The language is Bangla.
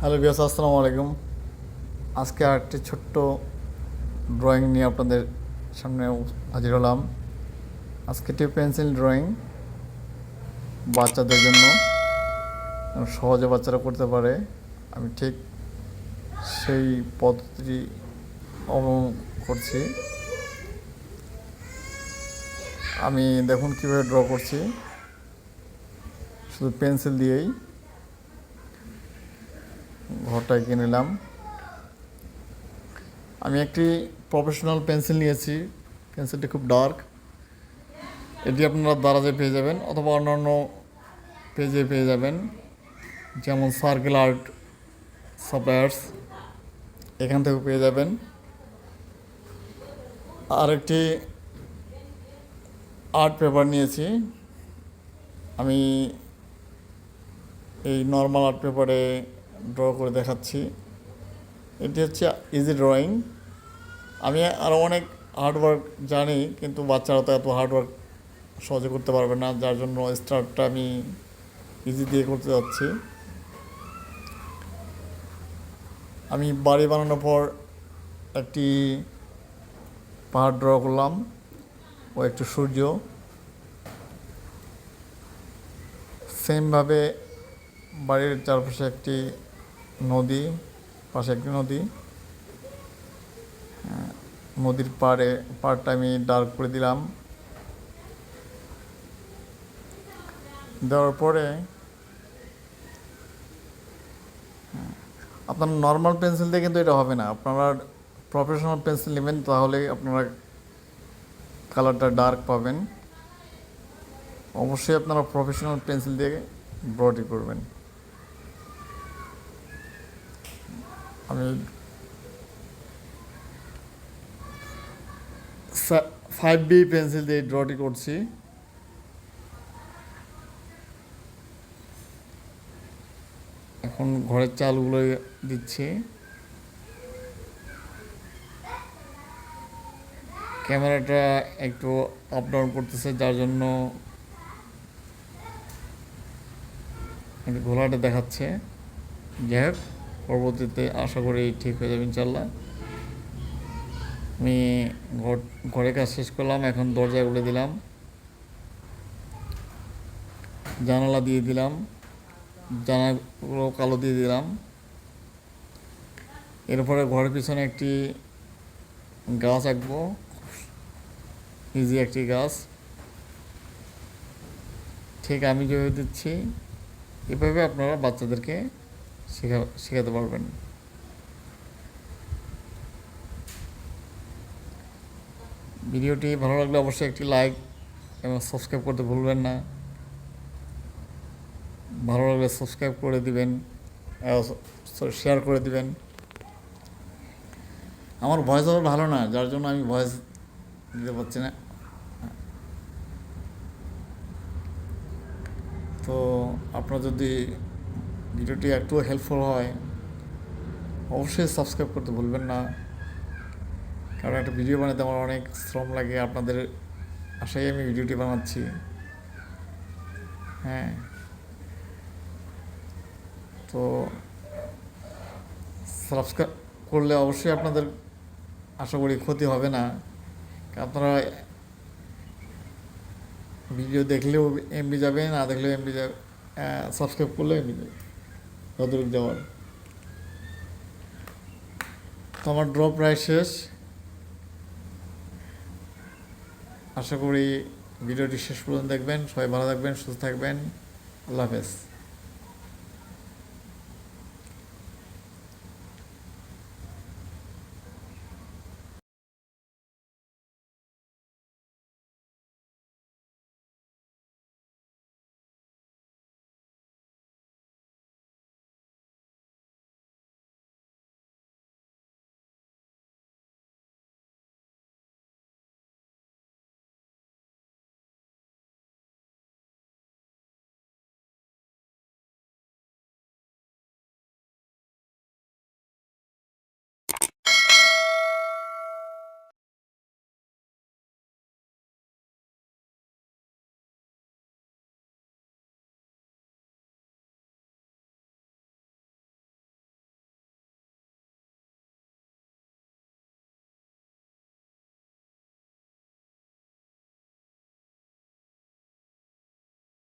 হ্যালো বিয়াস আসসালামু আলাইকুম। আজকে আরেকটি ছোট্ট ড্রয়িং নিয়ে আপনাদের সামনে হাজির হলাম। আজকে একটি পেন্সিল ড্রয়িং বাচ্চাদের জন্য। সহজে বাচ্চারা করতে পারে। আমি ঠিক সেই পদ্ধতি অবলম্বন করছি। আমি দেখুন কীভাবে ড্র করছি। শুধু পেন্সিল দিয়েই। ঘরটা এঁকে নিলাম। আমি একটি প্রফেশনাল পেন্সিল নিয়েছি। পেন্সিলটি খুব ডার্ক এটি আপনারা দারাজে পেয়ে যাবেন অথবা অন্যান্য পেজে পেয়ে যাবেন। যেমন সার্কেল আর্ট সাপ্লায়ার্স এখান থেকেও পেয়ে যাবেন। আর একটি আর্ট পেপার নিয়েছি। আমি এই নর্মাল আর্ট পেপারে ড্র করে দেখাচ্ছি। এটি হচ্ছে ইজি ড্রয়িং আমি আরও অনেক হার্ডওয়ার্ক জানি, কিন্তু বাচ্চারা তো এত হার্ডওয়ার্ক সহজে করতে পারবে না, যার জন্য স্টার্টটা আমি ইজি দিয়ে করতে যাচ্ছি। আমি বাড়ি বানানোর পর একটি পাহাড় ড্র করলাম, ও একটু সূর্য। সেমভাবে বাড়ির চারপাশে একটি নদী পাশে একটি নদী। হ্যাঁ, নদীর পাড়ে পাড়টা আমি ডার্ক করে দিলাম। দেওয়ার পরে হ্যাঁ, আপনার নর্মাল পেন্সিল দিয়ে কিন্তু এটা হবে না। আপনারা প্রফেশনাল পেন্সিল নেবেন তাহলে আপনারা কালারটা ডার্ক পাবেন। অবশ্যই আপনারা প্রফেশনাল পেন্সিল দিয়ে ব্রডি করবেন। আমি ফাইভ বি পেন্সিল দিয়ে ড্রটি করছি। এখন ঘরের চালগুলো দিচ্ছি। ক্যামেরাটা একটু আপ ডাউন করতেছে, যার জন্য ঘোলাটা দেখাচ্ছে। যাই পরবর্তীতে আশা করি ঠিক হয়ে যাবে ইনশাল্লাহ আমি ঘর ঘরে কাজ শেষ করলাম, এখন দরজাগুলো দিলাম। জানালা দিয়ে দিলাম, জানালাগুলো কালো দিয়ে দিলাম। এরপরে ঘরের পিছনে একটি গাছ আঁকবো। ইজি একটি গাছ। ঠিক আমি যেভাবে দিচ্ছি, এভাবে আপনারা বাচ্চাদেরকে শেখা, শেখাতে পারবেন। ভিডিওটি ভালো লাগলে অবশ্যই একটি লাইক এবং সাবস্ক্রাইব করতে ভুলবেন না। ভালো লাগলে সাবস্ক্রাইব করে দিবেন শেয়ার করে দিবেন। আমার ভয়েস ওভার ভালো না, যার জন্য আমি ভয়েস দিতে পারছি না। তো আপনার যদি ভিডিওটি একটু হেল্পফুল হয়, অবশ্যই সাবস্ক্রাইব করতে ভুলবেন না। কারণ একটা ভিডিও বানাতে আমার অনেক শ্রম লাগে, আপনাদের আশাই আমি ভিডিওটি বানাচ্ছি। হ্যাঁ। তো সাবস্ক্রাইব করলে অবশ্যই আপনাদের আশা করি ক্ষতি হবে না। আপনারা ভিডিও দেখলেও এমবি যাবে না দেখলেও এমবি যাবে সাবস্ক্রাইব করলেও এমবি যাবে যতটুকু দেওয়ার তো আমার ড্র প্রায় শেষ। আশা করি ভিডিওটি শেষ পর্যন্ত দেখবেন। সবাই ভালো থাকবেন, সুস্থ থাকবেন। আল্লাহ হাফেজ।